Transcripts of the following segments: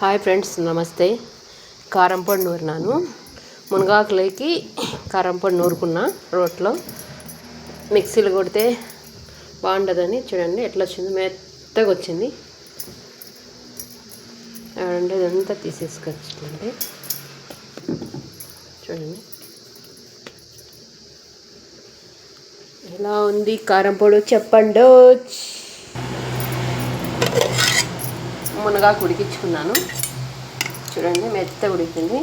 Hi friends నమస్తే. కారంపొడి నూరినాను మునగాకులకి కారంపొడి నూరుకున్న రోట్లో. మిక్సీలు కొడితే బాగుంటుందని చూడండి ఎట్లా వచ్చింది మెత్తగా వచ్చింది. అంటే ఇదంతా తీసేసుకొచ్చిందండి చూడండి. ఎలా ఉంది కారంపొడి? చెప్పండి మునగాకు ఉడికించుకున్నాను. చూడండి మెత్త ఉడికింది.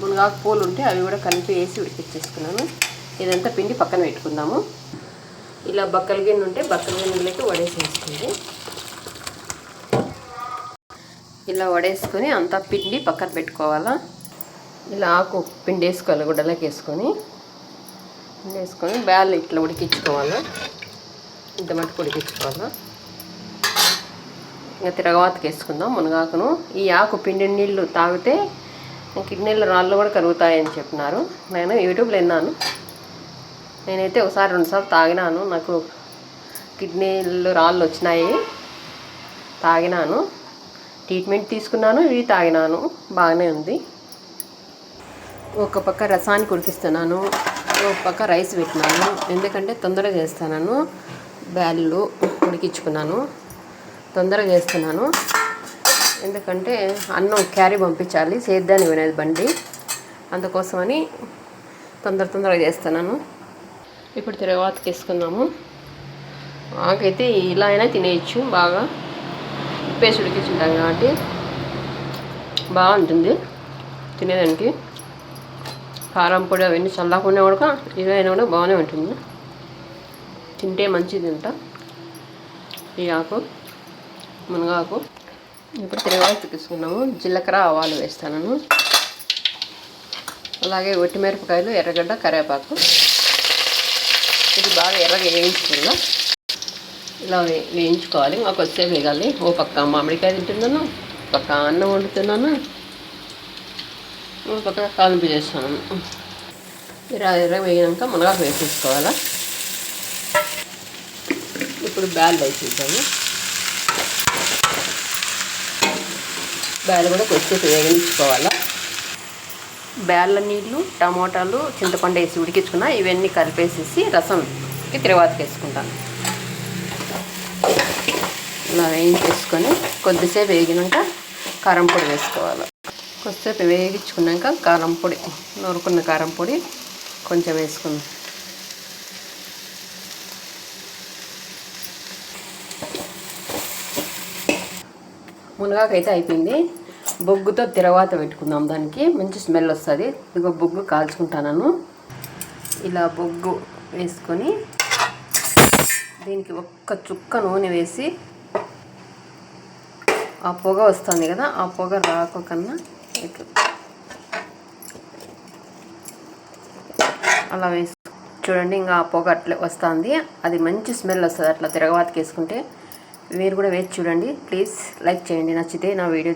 మునగాకు పూలు ఉంటే అవి కూడా కలిపి వేసి ఉడికించేసుకున్నాను. ఇదంతా పిండి పక్కన పెట్టుకుందాము. ఇలా బక్కల గిన్నె ఉంటే బక్కల గిన్నెలకి వడేసేసుకోండి. ఇలా వడేసుకొని అంతా పిండి పక్కన పెట్టుకోవాలా? ఇలా ఆకు పిండి వేసుకోవాలి గుడ్డలోకి వేసుకొని. పిండి వేసుకొని బ్యాల్ ఇట్లా ఉడికించుకోవాలా? ఇంత మట్టుకు ఉడికించుకోవాలా? ఇంకా తిరగవాతకి వేసుకుందాం మునగాకును. ఈ ఆకు పిండి నీళ్ళు తాగితే కిడ్నీల రాళ్ళు కూడా కరుగుతాయని చెప్పినారు. నేను యూట్యూబ్లో విన్నాను. నేనైతే ఒకసారి రెండుసార్లు తాగినాను. నాకు కిడ్నీలు రాళ్ళు వచ్చినాయి. తాగినాను. ట్రీట్మెంట్ తీసుకున్నాను. ఇవి తాగినాను. బాగానే ఉంది. ఒక పక్క రసానికి ఉడికిస్తున్నాను ఒక పక్క రైస్ పెట్టినాను. ఎందుకంటే తొందరగా చేస్తాను బ్యాళ్ళు ఉడికించుకున్నాను. తొందరగా చేస్తున్నాను. ఎందుకంటే అన్నం క్యారీ పంపించాలి సేద్యాన్ని వినేది బండి. అందుకోసమని తొందర తొందరగా చేస్తున్నాను. ఇప్పుడు తిరగవాతకి వేసుకుందాము ఆకైతే ఇలా అయినా తినేయచ్చు బాగా ఉప్పేసి ఉడికించుంటాం కాబట్టి. బాగుంటుంది తినేదానికి. కారం పొడి అవన్నీ చల్లకుండా కూడా ఇలా కూడా బాగానే ఉంటుంది. తింటే మంచిది అంట ఈ ఆకు. మునగాకు. ఇప్పుడు తిరగవాకు తీసుకున్నాము జీలకర్ర ఆవాలు వేస్తాను అలాగే మిరపకాయలు ఎర్రగడ్డ కరివేపాకు. ఇది బాగా ఎర్రగా వేయించుకున్నా ఇలా వేయించుకోవాలి. మాకు వస్తే వేగాలి. ఓ పక్క మామిడికాయ తింటున్నాను. పక్క అన్నం వండుతున్నాను. ఓ పక్క కాలింపు చేస్తున్నాను ఎర్ర ఎర్ర వేగినాక మునగాకు వేసేసుకోవాలా. ఇప్పుడు బ్యాల్ వేసేద్దాము. బ్యాలు కూడా కొద్దిసేపు వేగించుకోవాలా. బ్యాళ్ళ నీళ్ళు టమోటాలు చింతపండు వేసి ఉడికించుకున్న ఇవన్నీ కలిపేసేసి రసంకి తిరువాతకి వేసుకుంటాను. ఇలా వేయించేసుకొని కొద్దిసేపు వేగినాక కారం పొడి వేసుకోవాలి. కొద్దిసేపు వేగించుకున్నాక కారం పొడి నూరుకున్న కారం పొడి కొంచెం వేసుకుందాం. మునగాకైతే అయిపోయింది. బొగ్గుతో తిరవాత పెట్టుకుందాం దానికి. మంచి స్మెల్ వస్తుంది. ఇదిగో బొగ్గు కాల్చుకుంటాను ఇలా బొగ్గు వేసుకొని దీనికి ఒక్క చుక్క నూనె వేసి ఆ పొగ వస్తుంది కదా ఆ పొగ రాకన్నా ఇట్లా అలా వేసి చూడండి ఇంకా ఆ పొగ అట్లా వస్తుంది. అది మంచి స్మెల్ వస్తుంది అట్లా తిరగవాతకి వేసుకుంటే మీరు కూడా వేసి చూడండి. ప్లీజ్ లైక్ చేయండి. నచ్చితే నా వీడియో